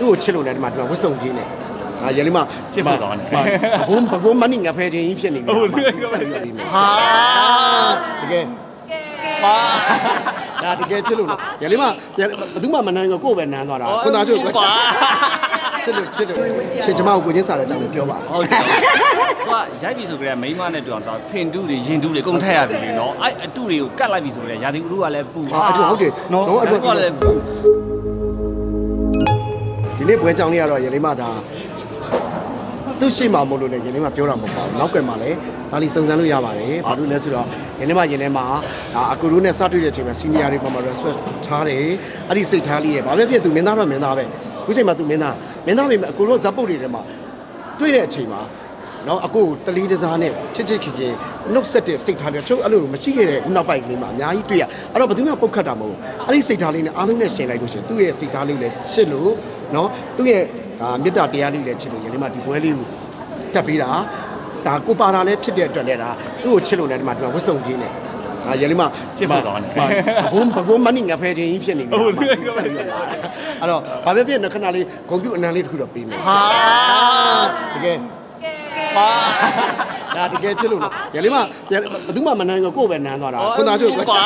သူ့ကိုချစ်လို့လည်းဒီမှာဒီမှာဝတ်စုံကြီးနေအာရလေးမချစ်ဖို့ကောင်းတယ်ဘုံဘုံမနိငါဖဲချင်းကြီးဖြစ်နေပြီဟုတ်တယ်ဟုတ်တယ်ဟာတကယ်ပါဒါတကယ်ချစ်လို့နော်ရလေးမဘယ်သူမှမနိုင်ကိုကိုယ်ပဲနမ်းသွားတာခွန်သားကျိုးကိုချစ်လို့ချစ်လို့ချစ်ကျမကိုကိုချင်းစားတဲ့အကြောင်းကိုပြောပါဟုတ်တယ်သူကရိုက်ပြီဆိုကြတဲ့မိန်းမနဲ့တူအောင်တော့ဖင်တူးတွေရင်တူးတွေကုန်ထက်ရပြီလေနော်အဲ့အတူတွေကိုကတ်လိုက်ပြီဆိုကြတဲ့ရာသီဥတုကလည်းပူဟာအဲ့ဒါဟုတ်တယ်နော်နော်အဲ့အဲ့ဒါဒါကလည်းပူဒီ နေ့ပွဲကြောင်းလေးကတော့ရလေးမဒါသူ့ရှိမှမလို့လေရလေးမပြောတာမဟုတ်ပါဘူးနောက်ကမှလည်းဒါလီစုံစမ်းလို့ရပါတယ်ဘာလို့လဲဆိုတော့ရလေးမရင်ထဲမှာဒါအကူတို့နဲ့စတွေ့တဲ့အချိန်မှာ senior တွေပေါ်မှာ respect ထားတယ်အဲ့ဒီစိတ်ထားလေးရဲ့ဘာပဲဖြစ်သူမင်းသားတော့မင်းသားပဲအခုချိန်မှာသူမင်းသားမင်းသားပဲအကူတို့ဇက်ပုတ်တွေထဲမှာတွေ့တဲ့အချိန်မှာနော်အကိုကိုတလီတစားနဲ့ချစ်ချစ်ခင်ခင်နှုတ်ဆက်တဲ့စိတ်ထားတွေချုပ်အဲ့လိုမရှိခဲ့တဲ့နောက်ပိုက်ကလေးမှာအများကြီးတွေ့ရအဲ့တော့ဘယ်သူမှပုတ်ခတ်တာမဟုတ်ဘူးအဲ့ဒီစိတ်ထားလေးနဲ့အားလုံးနဲ့ရှင်လိုက်လို့ရှိရင်သူ့ရဲ့စိတ်ထားလေးလည်းရှစ်လို့ နော်သူ့ရဲ့အာမေတ္တာတရားလေးလည်းချစ်လို့ရင်းနှီးမှဒီပွဲလေးကိုတက်ပြီးတာဒါကိုပါတာလည်းဖြစ်တဲ့အတွက်လည်းဒါသူ့ကိုချစ်လို့လည်းဒီမှာဒီမှာဝတ်စုံကြီးနေအာရင်းနှီးမှချစ်ဖို့ကောင်းတယ်ဘုံဘုံမနိငါဖဲချင်းကြီးဖြစ်နေပြီဟုတ်တယ်အဲ့တော့ဘာပဲဖြစ်နေခဏလေးဂုံပြူအနံလေးတစ်ခုတော့ပြီးမယ်ဟာတကယ်ပါဒါတကယ်ချစ်လို့နော်ရလေးမဘယ်သူမှမနိုင်ကိုကိုယ်ပဲနမ်းသွားတာခွန်သားကျိုးကိုပါ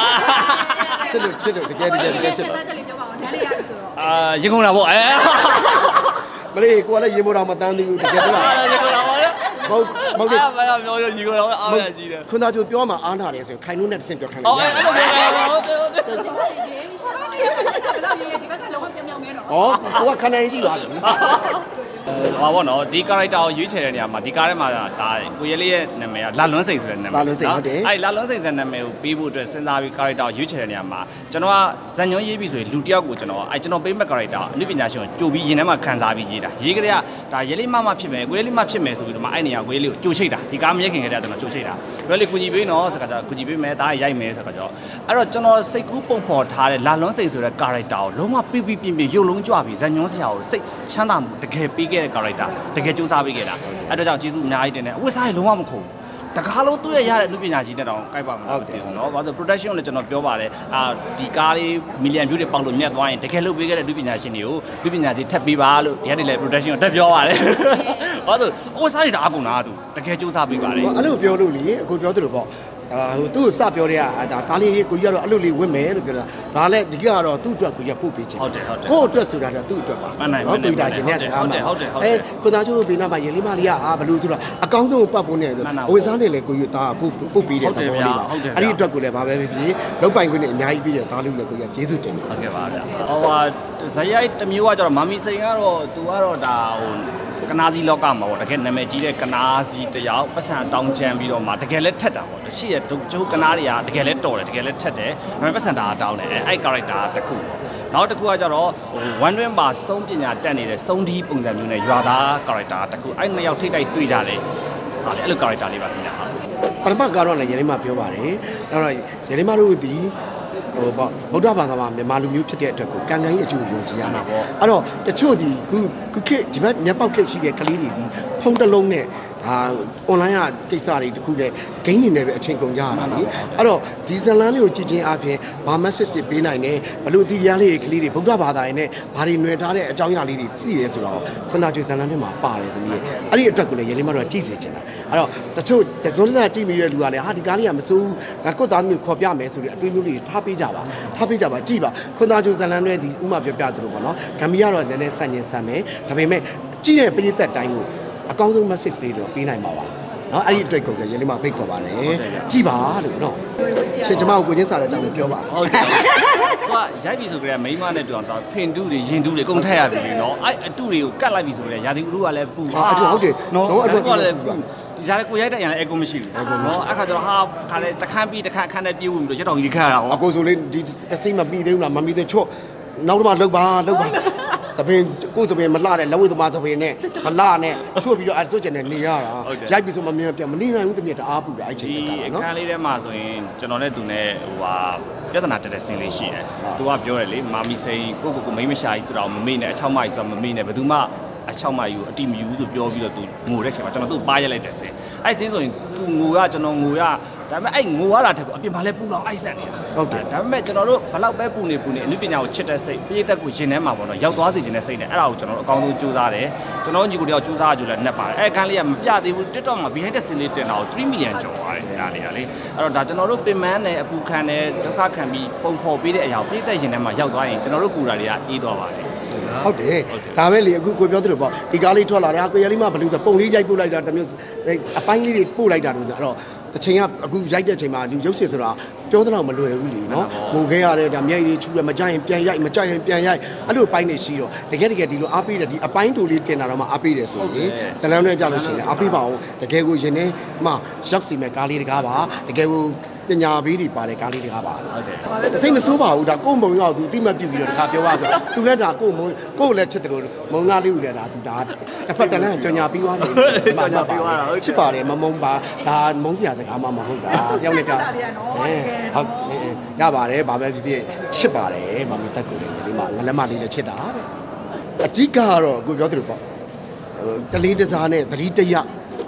ချစ်လို့ချစ်လို့တကယ်တကယ်တကယ်ချစ်လို့ဆက်လေးပြောပါဦးဒါလေးရဆိုတော့ အာရင်ကုန်တာပေါ့အဲမလေးကိုကလည်းရေမိုးတော်မတန်းသေးဘူးတကယ်တော့ရင်ကုန်တာပေါ့လေမဟုတ်မဟုတ်အားမရပြောရရင်ကုန်တာအားရကြီးတယ်ခွန်သားကျိုးပြောမှအားနာတယ်ဆိုရင်ခိုင်လို့နဲ့တစ်ဆင့်ပြောခိုင်းလိုအော်က်ရအဲ့လိုပြောဟုတ်တယ်ဟုတ်တယ်ဒီဘက်ရေးရှာတော့ဒီဘက်ကဘယ်လောက်ရေးဒီဘက်ကလုံးဝပြောင်ပြောင်မဲတော့ဩကိုကခဏရှိသွားပြီ ဟောပါတော့ဒီ character ကိုရွေးချယ်တဲ့နေရာမှာဒီကားထဲမှာဒါကိုရဲလေးရဲ့နာမည်ကလာလွန်းစိန်ဆိုတဲ့နာမည်လာလွန်းစိန်ဟုတ်တယ်အဲ့လာလွန်းစိန်ဆိုတဲ့နာမည်ကိုပေးဖို့အတွက်စဉ်းစားပြီး character ကိုရွေးချယ်တဲ့နေရာမှာကျွန်တော်ကဇန်ညွန်းရေးပြီးဆိုရင်လူတစ်ယောက်ကိုကျွန်တော်အဲ့ကျွန်တော်ပေးမဲ့ character အနုပညာရှင်ကိုကြိုပြီးရင်ထဲမှာခံစားပြီးရေးတာရေးကြတဲ့ကဒါရဲလေးမမဖြစ်မယ်ကိုရဲလေးမဖြစ်မယ်ဆိုပြီးတော့မှအဲ့နေရာကိုရဲလေးကိုကြိုချိတ်တာဒီကားမရက်ခင်ကတည်းကကျွန်တော်ကြိုချိတ်တာကိုရဲလေးကုညီပေးနော်ဆိုတော့ကုညီပေးမယ်ဒါရိုက်မယ်ဆိုတော့အဲ့တော့ကျွန်တော်စိတ်ကူးပုံဖော်ထားတဲ့လာလွန်းစိန်ဆိုတဲ့ character ကိုလုံးဝပြပြပြပြရုပ်လုံးကြွပြီးဇန်ညွန်းဆရာကိုစိတ်ချမ်းသာမှုတကယ်ပေးခဲ့တဲ့ character တကယ်စူးစမ်းပေးခဲ့တာအဲ့တော့ကြောင့်ကျေးဇူးအများကြီးတင်တယ်အဝတ်စားရင်လုံးဝမခုံတကားလုံးတွေ့ရရတဲ့လူပညာကြီးနဲ့တောင်ကြိုက်ပါမှာဟုတ်တယ်နော်ဘာလို့ production ကိုလည်းကျွန်တော်ပြောပါတယ်အာဒီကားလေး million view တွေပေါက်လို့မြတ်သွားရင်တကယ်လုပ်ပေးခဲ့တဲ့လူပညာရှင်တွေကိုလူပညာကြီးထပ်ပေးပါလို့ဒီကနေ့လည်း production ကိုတက်ပြောပါတယ်ဘာလို့အဝတ်စားတွေတအားကုန်တာသူတကယ်စူးစမ်းပေးပါတယ်အဲ့လိုပြောလို့လေအခုပြောသလိုပေါ့ ဒါဟိုသူ့ကိုစပြောတဲ့ကဒါကားလေးကိုကြီးကတော့အဲ့လိုလေးဝင်မယ်လို့ပြောတာဒါလည်းဒီကတော့သူ့အတွက်ကိုကြီးပို့ပေးချင်ဟုတ်တယ်ဟုတ်တယ်ကိုယ့်အတွက်ဆိုတာတော့သူ့အတွက်ပါမှန်တယ်မှန်တယ်ကိုကြီးတာချင်းနဲ့စကားမှာဟုတ်တယ်ဟုတ်တယ်အဲကိုသားချိုးဘေးနားမှာရေလေးမလေးကအာဘလို့ဆိုတော့အကောင်းဆုံးပတ်ဖို့နေတယ်မှန်တာအဝိစားနေလေကိုကြီးဒါပို့ပို့ပေးတဲ့ဟုတ်သတယ်ဘောဗျာလေးပါဟုတ်တယ်ဗျာအဲ့ဒီအတွက်ကိုလည်းဘာပဲဖြစ်ဖြစ်လောက်ပိုင်ခွင့်နဲ့အများကြီးပြီးတဲ့သားလေးလည်းကိုကြီးကျေးဇူးတင်တယ်ဟုတ်ကဲ့ပါဗျာဟိုဟာဇယိုက်တစ်မျိုးကကျတော့မာမီစိန်ကတော့သူကတော့ဒါဟိုကနာစီလောကမှာပေါ့တကယ်နာမည်ကြီးတဲ့ကနာစီတယောက်ပတ်စံတောင်းချမ်းပြီးတော့မှတကယ်လဲထက်တာပေါ့ရှေ့ရကျိုးကနာတွေကတကယ်လဲတော်တယ်တကယ်လဲထက်တယ်ဒါပေမဲ့ပတ်စံတာတောင်းတယ်အဲအဲ့ character တစ်ခုပေါ့နောက်တစ်ခုကကျတော့ဟို one win ပါစုံပညာတက်နေတဲ့စုံဒီပုံစံမျိုးနဲ့ရွာသား character တစ်ခုအဲ့နှစ်ယောက်ထိတ်တိုက်တွေ့ကြတယ်ဟာလေအဲ့လို character လေးပါခင်ဗျာပထမကတော့လည်းရေလေးမပြောပါတယ်အဲ့တော့ရေလေးမတို့ဒီဟိုပေါ့ဗုဒ္ဓဘာသာမှာမြန်မာလူမျိုးဖြစ်တဲ့အတွက်ကိုကံကံကြီးအကျိုးယုံကြည်ရမှာပေါ့အဲ့တော့တချို့ဒီခုခုခေတ်ဒီဘက်မျက်ပေါက်ခေတ်ရှိတဲ့ကလေးတွေဒီဖုန်းတစ်လုံးနဲ့ ဟာ online ကကိစ္စတွေတခုနဲ့ဂိမ်းနေနေပဲအချိန်ကုန်ကြရတာလေအဲ့တော့ဒီဇလန်လေးကိုကြည့်ချင်းအပြင်ဘာ message တွေပေးနိုင်တယ်ဘလို့ဒီရားလေးတွေကလေးတွေဗုဒ္ဓဘာသာရင်းနဲ့ဘာတွေຫນွယ်ထားတဲ့အကြောင်းအရာလေးတွေသိရဲဆိုတော့ခွန်သာကျွေဇလန်ထဲမှာပါတယ်သမီးရဲ့အဲ့ဒီအတွက်ကိုလည်းရေလေးမတို့ကကြည့်စေချင်တာအဲ့တော့တချို့တစုံတစကြည့်မိတဲ့လူကလည်းဟာဒီကားလေးကမစိုးဘူးငါကိုယ့်သားမျိုးခေါ်ပြမယ်ဆိုပြီးအတွေးမျိုးလေးတွေထားပေးကြပါထားပေးကြပါကြည့်ပါခွန်သာကျွေဇလန်တွေဒီဥမာပြောပြသလိုပေါ့နော်ဂမ်ဘီယာတော့နည်းနည်းဆန့်ကျင်ဆန့်မယ်ဒါပေမဲ့ကြည့်တဲ့ပရိသတ်တိုင်းကို အကောင်းဆုံး message လေးတော့ပေးနိုင်ပါပါနော်အဲ့ဒီအတွက်ကိုလည်းရေလေးမဖိတ်ခေါ်ပါတယ်ကြည့်ပါလို့နော်ရှင်ကျမကိုကိုချင်းစားတဲ့အကြောင်းကိုပြောပါဟုတ်တယ်သူကရိုက်ပြီဆိုကြတဲ့မိန်းမနဲ့တူအောင်တော့ဖင်တူးတွေရင်တူးတွေကုန်ထက်ရပြီလေနော်အဲ့အတူတွေကိုကတ်လိုက်ပြီဆိုကြတဲ့ရာသီဥတုကလည်းပူဟာအဲ့ဒါဟုတ်တယ်နော်နော်အဲ့အဲ့ဒါဒါကလည်းပူပူဒီကြားကိုရိုက်တဲ့ရန်လည်းအကူမရှိဘူးနော်အဲ့ခါကျတော့ဟာခါလေတခန်းပြီးတခန်းခန်းနဲ့ပြေးဝင်ပြီးတော့ရက်တော်ကြီးခါရအောင်အကိုဆိုလေးဒီတစိမ့်မပြီးသေးဘူးလားမပြီးသေးချော့နောက်တော့မှလှုပ်ပါလှုပ်ပါသ ပင်ကိုယ်သပင်မလှတဲ့လက်ဝဲသမားသပင်နဲ့မလှနဲ့ချွတ်ပြီးတော့အဲဆွတ်ကျင်နေနေရတာရိုက်ပြီးဆိုမမြင်ပြမနေနိုင်ဘူးတမီးတအားပူတာအဲ့ချိန်ဒီကအခနော်န်းလေးထဲမှာဆိုရင်ကျွန်တော်နဲ့သူနဲ့ဟိုဟာပြဿနာတက်တဲ့ဆင်းလေးရှိတယ်သူကပြောတယ်လေမာမီစိန်ကိုကိုကိုမိန်းမရှာကြီးဆိုတော့မမေ့နဲ့အချောက်မကြီးဆိုတော့မမေ့နဲ့ဘယ်သူမှအချောက်မကြီးကိုအတိမယူဆိုပြောပြီးတော့သူငိုတဲ့ချိန်မှာကျွန်တော်သူ့ပါရက်လိုက်တဲ့ဆင်းအဲ့ဆင်းဆိုရင်သူငိုရကျွန်တော်ငိုရ ဒါပေမဲ့အဲ့ငိုရတာတက်ကိုအပြင်မှာလဲပူလောင်အိုက်ဆက်နေတာဟုတ်တယ်ဒါပေမဲ့ကျွန်တော်တို့ဘလောက်ပဲပူနေပူနေအနုပညာကိုချစ်တဲ့စိတ်ပြည့်တက်ကိုရင်ထဲမှာပေါ့နော်ရောက်သွားစေခြင်းတဲ့စိတ်နဲ့အဲ့ဒါကိုကျွန်တော်တို့အကောင်းဆုံးကြိုးစားတယ်ကျွန်တော်ညီကိုတယောက်ကြိုးစားကြလို့လည်းနှက်ပါတယ်အဲ့အခန်းလေးကမပြသေးဘူး TikTok မှာ behind the scene လေးတင်တာကို3 million ကျော်ပါတယ်ဒါလေးကလေအဲ့တော့ဒါကျွန်တော်တို့ပင်မန်းနဲ့အပူခံနဲ့ဒုက္ခခံပြီးပုံဖော်ပေးတဲ့အရာကိုပြည့်တက်ရင်ထဲမှာရောက်သွားရင်ကျွန်တော်တို့ပူတာတွေကအေးသွားပါတယ်ဟုတ်တယ်ဒါပဲလေအခုကိုပြောသလိုပေါ့ဒီကားလေးထွက်လာတယ်ဟာကိုရလေးမဘလူးဆိုပုံလေးရိုက်ပို့လိုက်တာတစ်မျိုးအဲ့အပိုင်းလေးတွေပို့လိုက်တာလို့ဆိုတော့ အချိန်ကအခုရိုက်တဲ့အချိန်မှာလူရုပ်ရှင်ဆိုတာပြောသလောက်မလွယ်ဘူးလीနော်ငိုခဲ့ရတယ်ဒါမျက်ရည်ချူရမကြရင်ပြန်ရိုက်မကြရင်ပြန်ရိုက်အဲ့လိုအပိုင်းတွေရှိတော့တကယ်တကယ်ဒီလိုအားပေးတယ်ဒီအပိုင်းတူလေးတင်တာတော့မှအားပေးတယ်ဆိုရင်ဇလန်းနဲ့ကြလို့ရှိရင်အားပေးပါအောင်တကယ်ကိုရင်ထဲမှာရောက်စီမဲ့ကားလေးတကားပါတကယ်ကို ပညာပေးတွေပါတဲ့ကားလေးတကားပါဟုတ်တယ်စိတ်မဆိုးပါဘူးဒါကိုယ့်မုံရောက်သူအတိမတ်ပြစ်ပြီးတော့တခါပြောပါဆိုသူလည်းဒါကိုယ့်မုံကိုယ့်လည်းချစ်တယ်လို့မုံသားလေးကိုလည်းဒါသူဒါတစ်ဖက်တစ်လမ်းကြော်ညာပြီးသွားတယ်ချစ်ပါတယ်မမုံပါဒါမုံစရာစကားမှမဟုတ်တာတယောက်နဲ့တယောက်ဟုတ်ရပါတယ်ဘာပဲဖြစ်ဖြစ်ချစ်ပါတယ်မမတက်ကိုလည်းဒီမှာငလက်မလေးလည်းချစ်တာတဲ့အဓိကကတော့ကိုပြောသလိုပေါ့တလေးတစားနဲ့သတိတရ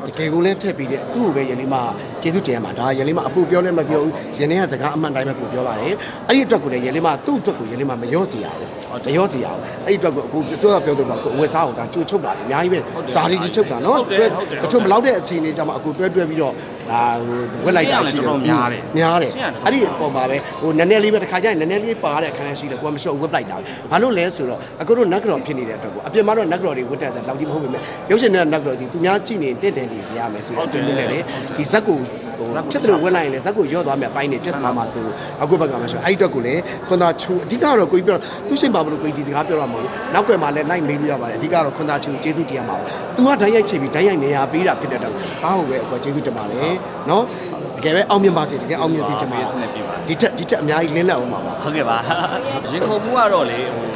တကယ်ကိုလည်းထည့်ပြီးတဲ့သူ့ကိုပဲယနေ့မှကျေးဇူးတင်ရမှာဒါယနေ့မှအပူပြောလည်းမပြောဘူးယနေ့ကစကားအမှန်တိုင်းပဲကိုပြောပါတယ်အဲ့ဒီအတွက်ကိုလည်းယနေ့မှသူ့အတွက်ကိုယနေ့မှမရောစီရဘူး မရောစီရဘူးအဲ့ဒီအတွက်ကိုအခုသူကပြောသူကကိုအဝတ်စားအောင်ဒါကြိုချုပ်တာလေအများကြီးပဲဇာတိကြီးချုပ်တာနော်တချို့မလောက်တဲ့အချိန်လေးကြမှာအခုတွဲတွဲပြီးတော့ဒါဟိုဝက်လိုက်တာရှိတယ်များတယ်အဲ့ဒီပုံပါပဲဟိုနည်းနည်းလေးပဲတစ်ခါကျရင်နည်းနည်းလေးပါတဲ့ခန်းလေးရှိတယ်ကိုကမလျှော့ဝက်လိုက်တာဘာလို့လဲဆိုတော့အခုတို့နက်ကတော့ဖြစ်နေတဲ့အတွက်ကိုအပြင်မှာတော့နက်ကတော့တွေဝက်တက်တာလောက်ကြီးမဟုတ်ပေမဲ့ရုပ်ရှင်နဲ့နက်ကတော့ဒီသူများကြည့်နေတင့်တယ်နေစီရမယ်ဆိုတော့တွင်းနေတယ်လေဒီဇက်ကို ဟိုဖြစ်တယ်လို့ဝက်လိုက်ရင်လည်းဇက်ကိုရော့သွားမယ်ပိုင်းနေပြတ်သွားမှာဆိုအခုဘက်ကမှဆိုအဲ့ဒီအတွက်ကိုလည်းခွန်သာချူအဓိကတော့ကိုကြီးပြောသူရှင်ပါမလို့ကိုကြီးဒီစကားပြောရမှာမဟုတ်ဘူးနောက်ွယ်မှာလည်းလိုက်မေးလို့ရပါတယ်အဓိကတော့ခွန်သာချူကျေးဇူးတရားမှာပါသူကဓာတ်ရိုက်ချိန်ပြီးဓာတ်ရိုက်နေရပေးတာဖြစ်တဲ့တော့ဘာဟုတ်ပဲအကွာကျေးဇူးတင်ပါတယ်နော်တကယ်ပဲအောင်မြင်ပါစေတကယ်အောင်မြင်စေချင်ပါဒီထက်ဒီထက်အများကြီးလင်းလက်အောင်ပါပါဟုတ်ကဲ့ပါရင်ခုန်မှုကတော့လေဟို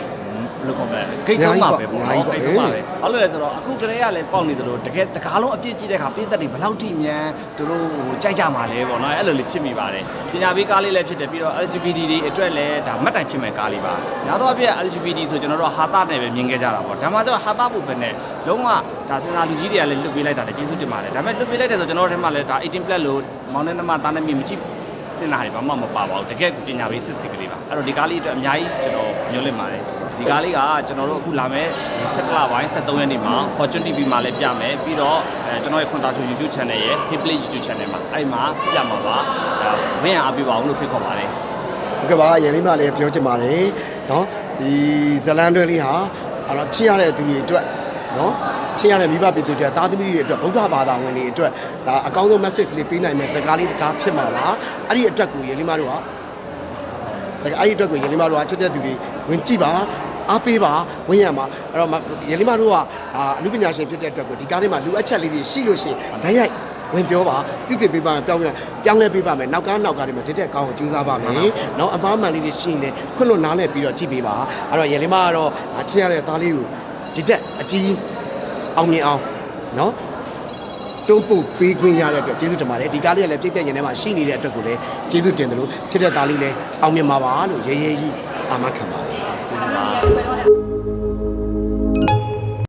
ဘယ်လိုခေါ်မလဲဂိတ်ဆုံးပါပဲပေါ့နော်ဂိတ်ဆုံးပါပဲဘာလို့လဲဆိုတော့အခုကလေးကလည်းပေါက်နေသလိုတကယ်တကားလုံးအပြစ်ကြည့်တဲ့အခါပြည့်သက်တွေဘယ်လောက်ထိမြန်သူတို့ဟိုကြိုက်ကြမှာလဲပေါ့နော်အဲ့လိုလေးဖြစ်မိပါတယ်ပညာပေးကားလေးလည်းဖြစ်တယ်ပြီးတော့ LGBT တွေအတွက်လည်းဒါမှတ်တိုင်ဖြစ်မဲ့ကားလေးပါညာတော့အပြည့် LGBT ဆိုကျွန်တော်တို့ဟာတာနဲ့ပဲမြင်ခဲ့ကြတာပေါ့ဒါမှတော့ဟာတာဖို့ပဲနဲ့လုံးဝဒါစင်စာလူကြီးတွေကလည်းလွတ်ပေးလိုက်တာလည်းကျေးဇူးတင်ပါတယ်ဒါပေမဲ့လွတ်ပေးလိုက်တယ်ဆိုကျွန်တော်တို့ထဲမှာလည်းဒါ18 plus လို့မောင်နှင်းနှမတားနှမမကြည့်တင်တာတွေဘာမှမပါပါဘူးတကယ်ပညာပေးစစ်စစ်ကလေးပါအဲ့တော့ဒီကားလေးအတွက်အများကြီးကျွန်တော်ညွှန်လင့်ပါတယ် ဒီကားလေးကကျွန်တော်တို့အခုလာမယ့်17လပိုင်း17ရက်နေ့မှာ Fortune TV မှာလည်းပြမယ်ပြီးတော့အဲကျွန်တော်ရဲ့ခွန်တာချူ YouTube channel ရဲ့ Hit Play YouTube channel မှာအဲ့မှာပြမှာပါဒါဝင်းရအားပေးပါအောင်လို့ဖိတ်ခေါ်ပါတယ် ဟုတ်ကဲ့ပါရန်လေးမလည်းပြောချင်ပါတယ်เนาะဒီဇလန်တွဲလေးဟာအဲ့တော့ချစ်ရတဲ့သူတွေအတွက်เนาะချစ်ရတဲ့မိဘပြည်သူတွေအတွက်သားသမီးတွေအတွက်ဗုဒ္ဓဘာသာဝင်တွေအတွက်ဒါအကောင်းဆုံး message လေးပေးနိုင်မယ့်စကားလေးတစ်ကားဖြစ်မှာပါအဲ့ဒီအတွက်ကိုရန်လေးမတို့ကစကားအဲ့ဒီအတွက်ကိုရန်လေးမတို့ကချစ်တဲ့သူတွေဝင်ကြည့်ပါ အားပေးပါဝင်းရမှာအဲ့တော့ရန်လေးမတို့ကဒါအမှုပညာရှင်ဖြစ်တဲ့အတွက်ကိုဒီကားလေးမှာလူအပ်ချက်လေးတွေရှိလို့ရှိရင်ဓာတ်ရိုက်ဝင်ပြောပါပြပြပေးပါမယ်ပြောင်းပြန်ပြောင်းလဲပေးပါမယ်နောက်ကားနောက်ကားတွေမှာတည့်တဲ့ကောင်းကိုကြိုးစားပါမယ်နောက်အမားမှန်လေးတွေရှိရင်လည်းခွင့်လွတ်နားလဲပြီးတော့ကြည့်ပေးပါအဲ့တော့ရန်လေးမကတော့ချစ်ရတဲ့သားလေးကိုဒီတက်အကြီးအောင်မြင်အောင်နော်တုံးပုတ်ပေးခွင့်ရတဲ့အတွက်ကျေးဇူးတင်ပါတယ်ဒီကားလေးကလည်းပြည့်တဲ့ညနေမှာရှိနေတဲ့အတွက်ကိုလည်းကျေးဇူးတင်တယ်လို့ချစ်တဲ့သားလေးလည်းအောင်မြင်ပါပါလို့ရဲရဲကြီးအာမခံပါတယ်ကျေးဇူးပါ เป็นอะไร